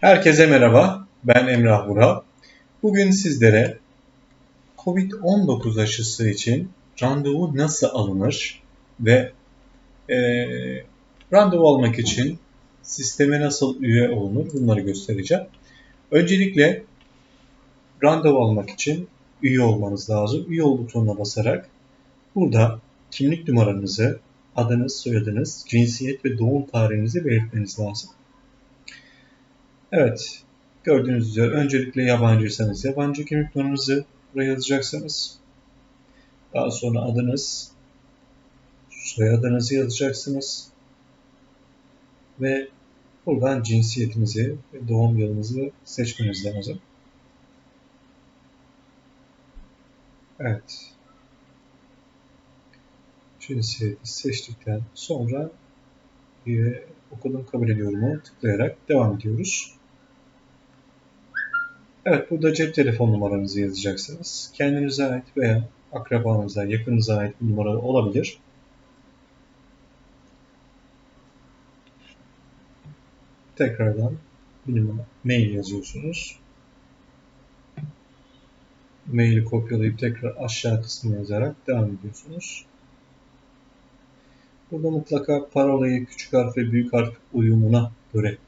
Herkese merhaba, ben Emrah Vural. Bugün sizlere COVID-19 aşısı için randevu nasıl alınır ve e, randevu almak için sisteme nasıl üye olunur bunları göstereceğim. Öncelikle randevu almak için üye olmanız lazım. Üye ol butonuna basarak burada kimlik numaranızı, adınız, soyadınız, cinsiyet ve doğum tarihinizi belirtmeniz lazım. Evet, gördüğünüz üzere öncelikle yabancıysanız yabancı kimlik numaranızı buraya yazacaksınız. Daha sonra adınız, soyadınızı yazacaksınız. Ve buradan cinsiyetinizi ve doğum yılınızı seçmeniz lazım. Evet. Cinsiyeti seçtikten sonra bir okudum kabul ediyorumu tıklayarak devam ediyoruz. Evet burada cep telefon numaranızı yazacaksınız. Kendinize ait veya akrabanıza, yakınıza ait bir numara olabilir. Tekrardan bir mail yazıyorsunuz. Maili kopyalayıp tekrar aşağı kısmına yazarak devam ediyorsunuz. Burada mutlaka parolayı küçük harf ve büyük harf uyumuna göre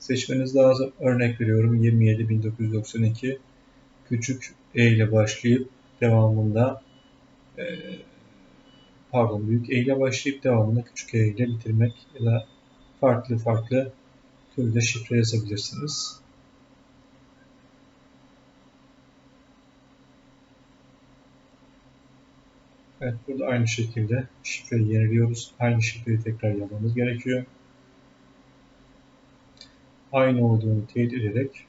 seçmeniz lazım. Örnek veriyorum 27.1992 küçük E ile başlayıp devamında e, pardon büyük E ile başlayıp devamında küçük E ile bitirmek ya da farklı farklı türde şifre yazabilirsiniz. Evet burada aynı şekilde şifreyi yeniliyoruz. Aynı şifreyi tekrar yazmamız gerekiyor aynı olduğunu teyit ederek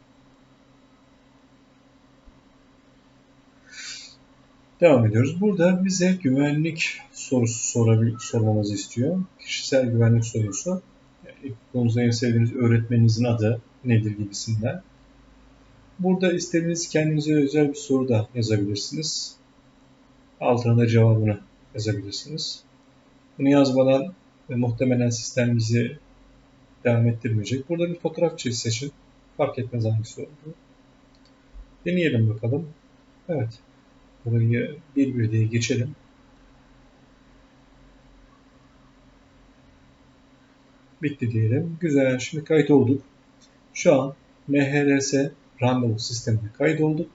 devam ediyoruz. Burada bize güvenlik sorusu sorabil sormamızı istiyor. Kişisel güvenlik sorusu. Yani en sevdiğiniz öğretmeninizin adı nedir gibisinden. Burada istediğiniz kendinize özel bir soru da yazabilirsiniz. Altına da cevabını yazabilirsiniz. Bunu yazmadan ve muhtemelen sistem bizi devam ettirmeyecek. Burada bir fotoğraf seçin. Fark etmez hangisi olduğu. Deneyelim bakalım. Evet. Burayı bir bir diye geçelim. Bitti diyelim. Güzel. Şimdi kayıt olduk. Şu an MHRS randevu sistemine kayıt olduk.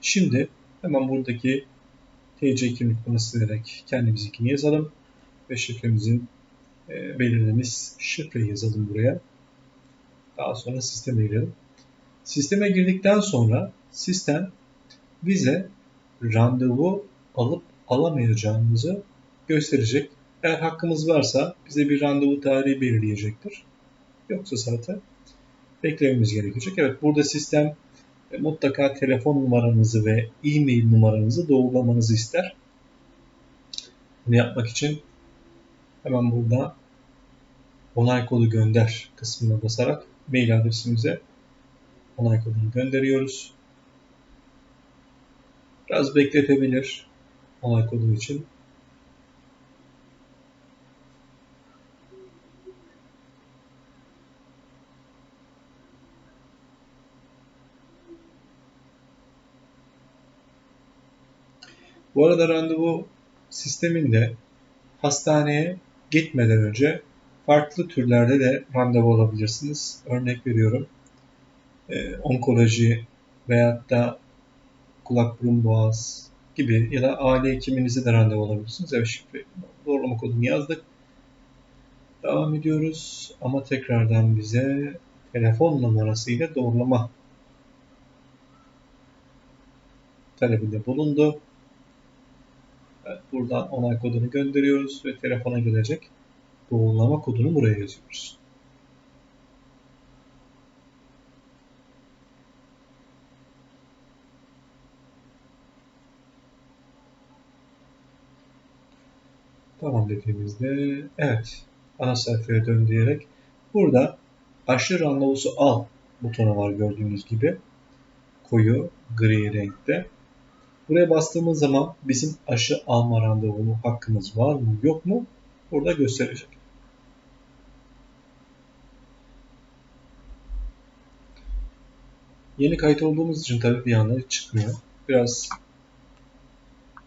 Şimdi hemen buradaki TC kimlik numarası silerek kendimizinkini yazalım ve şifremizin belirlediğimiz şifreyi yazalım buraya. Daha sonra sisteme girelim. Sisteme girdikten sonra sistem bize randevu alıp alamayacağımızı gösterecek. Eğer hakkımız varsa bize bir randevu tarihi belirleyecektir. Yoksa zaten beklememiz gerekecek. Evet burada sistem e, mutlaka telefon numaranızı ve e-mail numaranızı doğrulamanızı ister. Bunu yapmak için hemen burada onay kodu gönder kısmına basarak mail adresimize onay kodunu gönderiyoruz. Biraz bekletebilir onay kodu için. Bu arada randevu sisteminde hastaneye gitmeden önce farklı türlerde de randevu alabilirsiniz. Örnek veriyorum. E, onkoloji veyahut da kulak burun boğaz gibi ya da aile hekiminize de randevu alabilirsiniz. Evet şifre doğrulama kodunu yazdık. Devam ediyoruz ama tekrardan bize telefon numarasıyla doğrulama talebinde bulundu. Evet, buradan onay kodunu gönderiyoruz ve telefona gelecek doğrulama kodunu buraya yazıyoruz. Tamam dediğimizde evet ana sayfaya dön diyerek burada aşı randevusu al butonu var gördüğünüz gibi koyu gri renkte. Buraya bastığımız zaman bizim aşı alma randevumu hakkımız var mı yok mu burada gösterecek. Yeni kayıt olduğumuz için tabii bir anda çıkmıyor. Biraz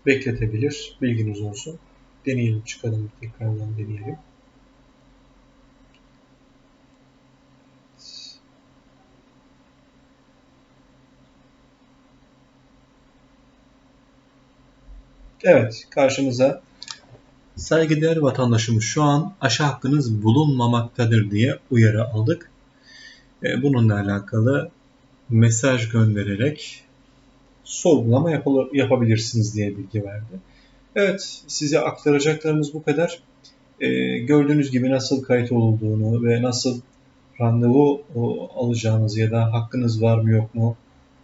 bekletebilir. Bilginiz olsun. Deneyelim çıkalım tekrardan deneyelim. Evet, karşımıza saygıdeğer vatandaşımız şu an aşı hakkınız bulunmamaktadır diye uyarı aldık. E, bununla alakalı mesaj göndererek sorgulama yapabilirsiniz diye bilgi verdi. Evet, size aktaracaklarımız bu kadar. E, gördüğünüz gibi nasıl kayıt olduğunu ve nasıl randevu alacağınız ya da hakkınız var mı yok mu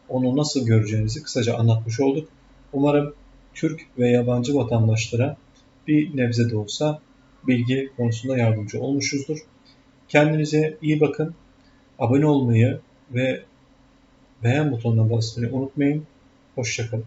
onu nasıl göreceğinizi kısaca anlatmış olduk. Umarım Türk ve yabancı vatandaşlara bir nebze de olsa bilgi konusunda yardımcı olmuşuzdur. Kendinize iyi bakın. Abone olmayı ve beğen butonuna basmayı unutmayın. Hoşçakalın.